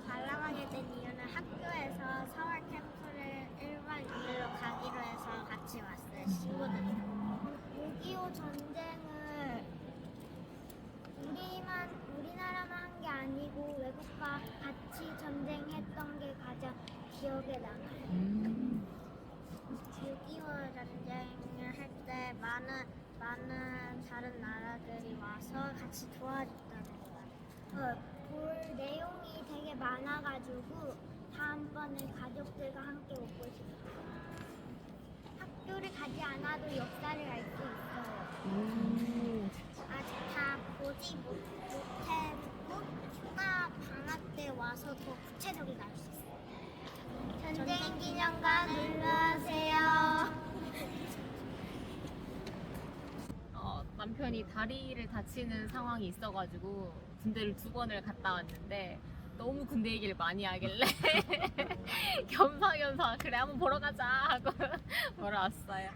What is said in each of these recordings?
관람하게 된 이유는 학교에서 서울 캠프를 1박 2일로 가기로 해서 같이 왔어요, 친구들이랑. 6.25 전쟁을 우리만, 우리나라만 한 게 아니고 외국과 같이 전쟁했던 게 가장 기억에 남아요. 6.25 전쟁을 할 때 많은 많은 다른 나라들이 와서 같이 도와줬다는 거예요. 어, 볼 내용이 되 게 많아가지고 다음번에 가족들과 함께 오고 싶어요. 학교를 가지 않아도 역사를 알 수 있어요. 음, 아직 다 보지 못, 못해도 휴가 방학 때 와서 더 구체적이게 알수 있어요. 전쟁 기념관 눌러주세요. 어, 남편이 다리를 다치는 상황이 있어가지고 군대를 두 번을 갔다 왔는데 너무 군대 얘기를 많이 하길래 겸사겸사 그래 한번 보러 가자 하고 보러 왔어요.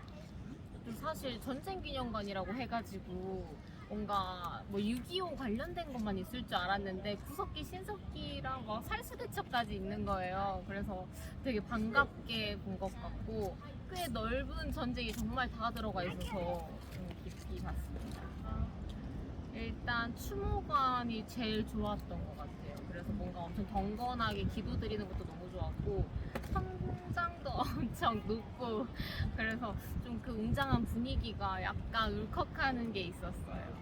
사실 전쟁 기념관이라고 해가지고 뭔가 뭐 6.25 관련된 것만 있을 줄 알았는데 구석기, 신석기랑 뭐 살수대첩까지 있는 거예요. 그래서 되게 반갑게 본 것 같고 꽤 넓은 전쟁이 정말 다 들어가 있어서 좀 깊이 봤습니다. 일단 추모관이 제일 좋았던 것 같아요. 그래서 뭔가 엄청 경건하게 기도 드리는 것도 너무 좋았고 성장도 엄청 높고 그래서 좀 그 웅장한 분위기가 약간 울컥하는 게 있었어요.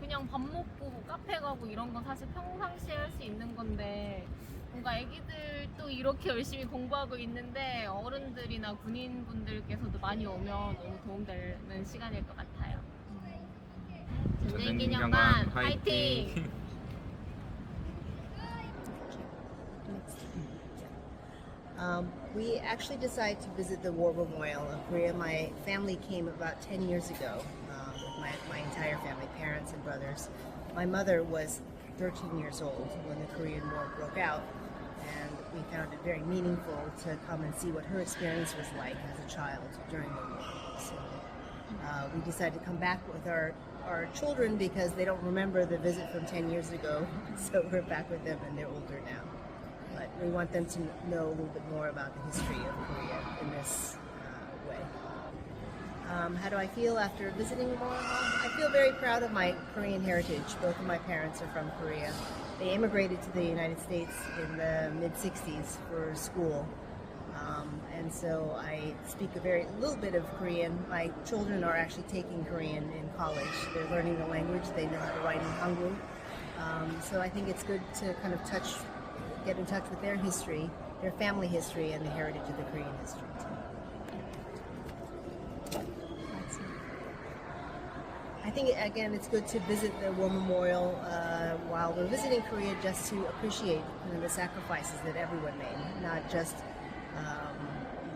그냥 밥 먹고 카페 가고 이런 건 사실 평상시에 할 수 있는 건데 뭔가 애기들도 이렇게 열심히 공부하고 있는데 어른들이나 군인분들께서도 많이 오면 너무 도움되는 시간일 것 같아요. 전쟁기념관 화이팅! Um, we actually decided to visit the War Memorial of Korea. My family came about 10 years ago um, with my, my entire family, parents and brothers. My mother was 13 years old when the Korean War broke out, and we found it very meaningful to come and see what her experience was like as a child during the war. So uh, we decided to come back with our, our children because they don't remember the visit from 10 years ago. So we're back with them and they're older now but we want them to know a little bit more about the history of Korea in this uh, way. Um, how do I feel after visiting Memorial? I feel very proud of my Korean heritage. Both of my parents are from Korea. They immigrated to the United States in the mid 60s for school. Um, and so I speak a very little bit of Korean. My children are actually taking Korean in college. They're learning the language. They know how to write in Hangul. Um, so I think it's good to kind of touch, get in touch with their history, their family history, and the heritage of the Korean history. I think again, it's good to visit the War Memorial uh, while we're visiting Korea, just to appreciate you know, the sacrifices that everyone made, not just um,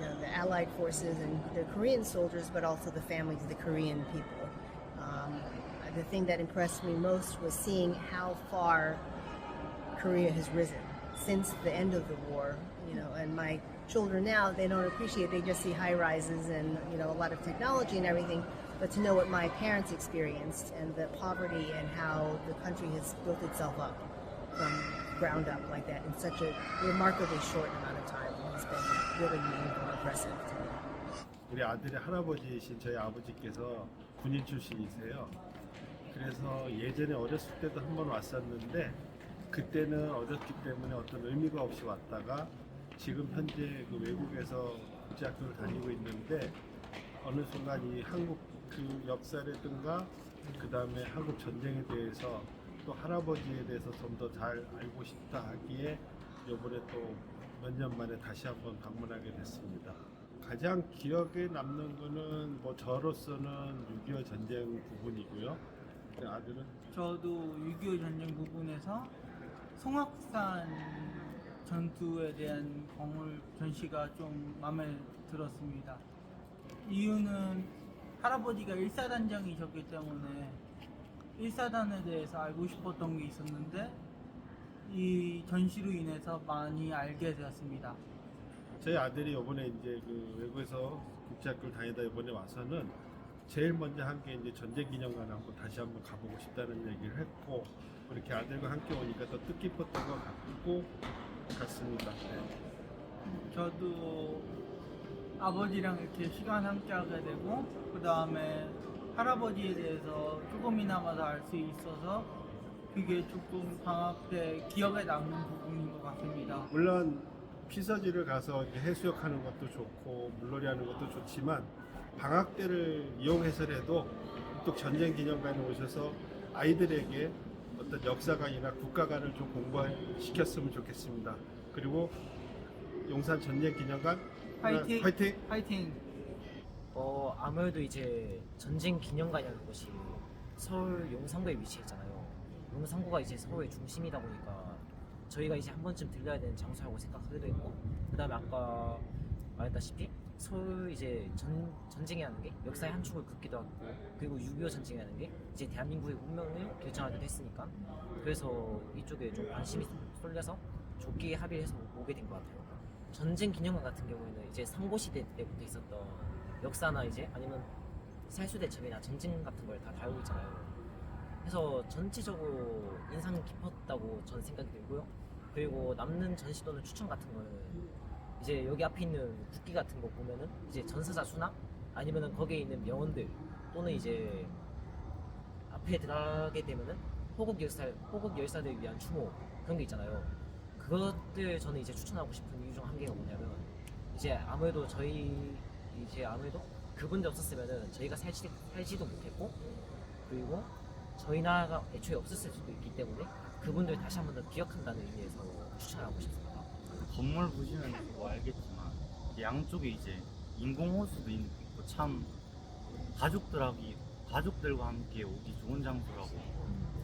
you know the Allied forces and the Korean soldiers, but also the families of the Korean people. Um, the thing that impressed me most was seeing how far Korea has risen since the end of the war. You know, and my children now they don't appreciate; they just see high rises and you know a lot of technology and everything. But to know what my parents experienced and the poverty and how the country has built itself up from ground up like that in such a remarkably short amount of time 우리 아들의 할아버지이신 저희 아버지께서 군인 출신이세요. 그래서 예전에 어렸을 때도 한 번 왔었는데 그때는 어렸기 때문에 어떤 의미가 없이 왔다가 지금 현재 그 외국에서 국제학교를 다니고 있는데 어느 순간 이 한국 그 역사라든가 그 다음에 한국 전쟁에 대해서 또 할아버지에 대해서 좀 더 잘 알고 싶다 하기에 이번에 또 몇 년 만에 다시 한번 방문하게 됐습니다. 가장 기억에 남는 거는 뭐 저로서는 6.25 전쟁 부분이고요. 그 아들은 저도 6.25 전쟁 부분에서 송악산 전투에 대한 건물 전시가 좀 마음에 들었습니다. 이유는 할아버지가 1사단장이셨기 때문에 1사단에 대해서 알고 싶었던 게 있었는데 이 전시로 인해서 많이 알게 되었습니다. 저희 아들이 이번에 이제 그 외국에서 국제학교를 다니다 이번에 와서는 제일 먼저 한 게 이제 전쟁기념관 한번 다시 한번 가보고 싶다는 얘기를 했고 이렇게 아들과 함께 오니까 더 뜻깊었던 것 같고 같습니다. 네. 저도 아버지랑 이렇게 시간 함께 하게 되고 그 다음에 할아버지에 대해서 조금이나마 더알수 있어서 그게 조금 방학 때 기억에 남는 부분인 것 같습니다. 물론 피서지를 가서 해수욕하는 것도 좋고 물놀이 하는 것도 좋지만 방학 때를 이용해서라도 또 전쟁 기념관에 오셔서 아이들에게 어떤 역사관이나 국가관을 좀 공부시켰으면 좋겠습니다. 그리고 용산 전쟁 기념관 화이팅! 화이팅! 파이팅! 어 아무래도 이제 전쟁 기념관이라는 것이 서울 용산구에 위치해 있잖아요. 용산구가 이제 서울의 중심이다 보니까 저희가 이제 한 번쯤 들려야 되는 장소라고 생각하기도 했고 그 다음에 아까 말했다시피 서울 이제 전 전쟁이라는 게 역사의 한 축을 긋기도 하고 그리고 6.25 전쟁이라는 게 이제 대한민국의 운명을 결정하기도 했으니까 그래서 이쪽에 좀 관심이 쏠려서 좋게 합의를 해서 오게 된 것 같아요. 전쟁 기념관 같은 경우에는 이제 삼고시대 때부터 있었던 역사나 이제 아니면 살수대첩이나 전쟁 같은 걸 다 다루고 있잖아요. 그래서 전체적으로 인상 깊었다고 전 생각이 들고요. 그리고 남는 전시도는 추천 같은 거는 이제 여기 앞에 있는 국기 같은 거 보면은 이제 전사자 수나 아니면은 거기에 있는 명언들 또는 이제 앞에 들어가게 되면은 호국 열사 호국 열사들 위한 추모 그런 게 있잖아요. 그것들 저는 이제 추천하고 싶은 이유 중 한 개가 뭐냐면 이제 아무래도 저희 이제 아무래도 그분들 없었으면은 저희가 살지, 살지도 못했고 그리고 저희 나라가 애초에 없었을 수도 있기 때문에 그분들 다시 한 번 더 기억한다는 의미에서 추천하고 싶습니다. 건물 보시면 뭐 알겠지만 양쪽에 이제 인공 호수도 있고 참 가족들하기 가족들과 함께 오기 좋은 장소라고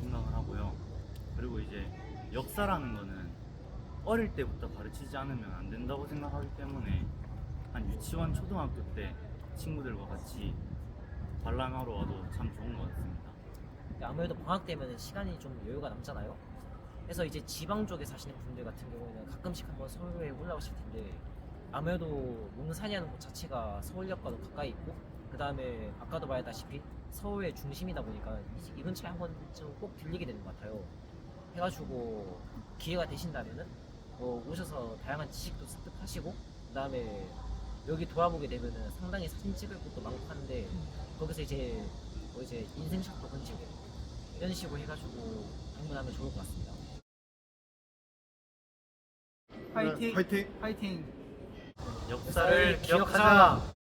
생각을 하고요. 그리고 이제 역사라는 거는 어릴 때부터 가르치지 않으면 안 된다고 생각하기 때문에 한 유치원 초등학교 때 친구들과 같이 관람하러 와도 참 좋은 것 같습니다. 근데 아무래도 방학 되면 시간이 좀 여유가 남잖아요. 그래서 이제 지방 쪽에 사시는 분들 같은 경우에는 가끔씩 한번 서울에 올라오실 텐데 아무래도 용산이라는 곳 자체가 서울역과도 가까이 있고 그 다음에 아까도 말했다시피 서울의 중심이다 보니까 이, 이 근처에 한 번쯤 꼭 들리게 되는 것 같아요. 해가지고 기회가 되신다면은 뭐 오셔서 다양한 지식도 습득하시고 그 다음에 여기 돌아보게 되면은 상당히 사진 찍을 곳도 많고 한데 거기서 이제 뭐 이제 인생샷도 건지고 이런 식으로 해가지고 방문하면 좋을 것 같습니다. 파이팅! 화이팅! 파이팅! 역사를 기억하자.